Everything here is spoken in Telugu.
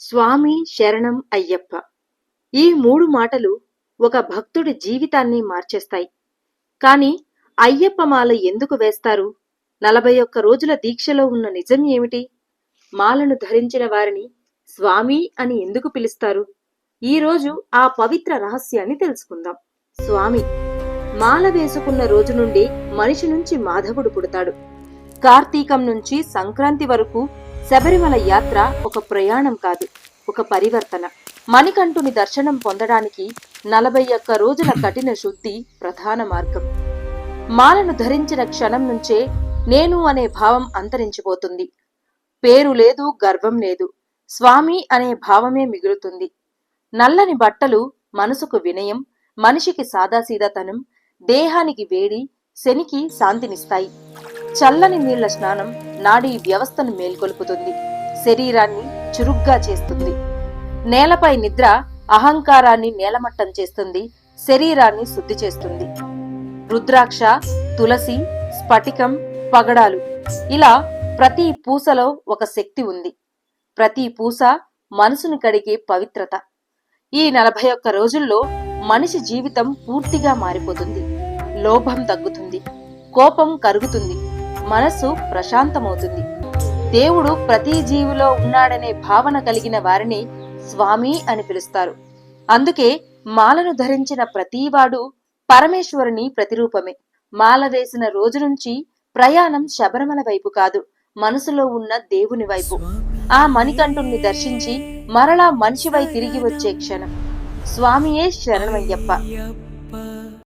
స్వామి శరణం అయ్యప్ప. ఈ మూడు మాటలు ఒక భక్తుడి జీవితాన్ని మార్చేస్తాయి. కాని అయ్యప్ప మాల ఎందుకు వేస్తారు? నలభై ఒక్క రోజుల దీక్షలో ఉన్న నిజం ఏమిటి? మాలను ధరించిన వారిని స్వామి అని ఎందుకు పిలుస్తారు? ఈ రోజు ఆ పవిత్ర రహస్యాన్ని తెలుసుకుందాం. స్వామి మాల వేసుకున్న రోజు నుండి మనిషి నుంచి మాధవుడు పుడతాడు. కార్తీకం నుంచి సంక్రాంతి వరకు శబరిమల యాత్ర ఒక ప్రయాణం కాదు ఒక పరివర్తన. మణికంఠుని దర్శనం పొందడానికి నలభై ఒక్క రోజుల కఠిన శుద్ధి ప్రధాన మార్గం. మాలను ధరించిన క్షణం నుంచే నేను అనే భావం అంతరించిపోతుంది. పేరు లేదు గర్వం లేదు. స్వామి అనే భావమే మిగులుతుంది. నల్లని బట్టలు మనసుకు వినయం మనిషికి సాదాసీదాతనం దేహానికి వేడి శనికి శాంతినిస్తాయి. చల్లని నీళ్ళ స్నానం నాడీ వ్యవస్థను మేల్కొల్పుతుంది. శరీరాన్ని చురుగ్గా చేస్తుంది. నేలపై నిద్ర అహంకారాన్ని నేలమట్టం చేస్తుంది. శరీరాన్ని శుద్ధి చేస్తుంది. రుద్రాక్ష తులసి స్ఫటికం పగడాలు ఇలా ప్రతి పూసలో ఒక శక్తి ఉంది. ప్రతి పూస మనసును కడిగే పవిత్రత. ఈ నలభై ఒక్క రోజుల్లో మనిషి జీవితం పూర్తిగా మారిపోతుంది. లోభం తగ్గుతుంది. కోపం కరుగుతుంది. మనస్సు ప్రశాంతమవుతుంది. దేవుడు ప్రతి జీవిలో ఉన్నాడనే భావన కలిగిన వారిని స్వామి అని పిలుస్తారు. అందుకే మాలను ధరించిన ప్రతివాడు పరమేశ్వరుని ప్రతిరూపమే. మాల వేసిన రోజు నుంచి ప్రయాణం శబరిమల వైపు కాదు మనసులో ఉన్న దేవుని వైపు. ఆ మణికంఠుణ్ణి దర్శించి మరలా మనిషివై తిరిగి వచ్చే క్షణం. స్వామియే శరణమయ్యప్ప.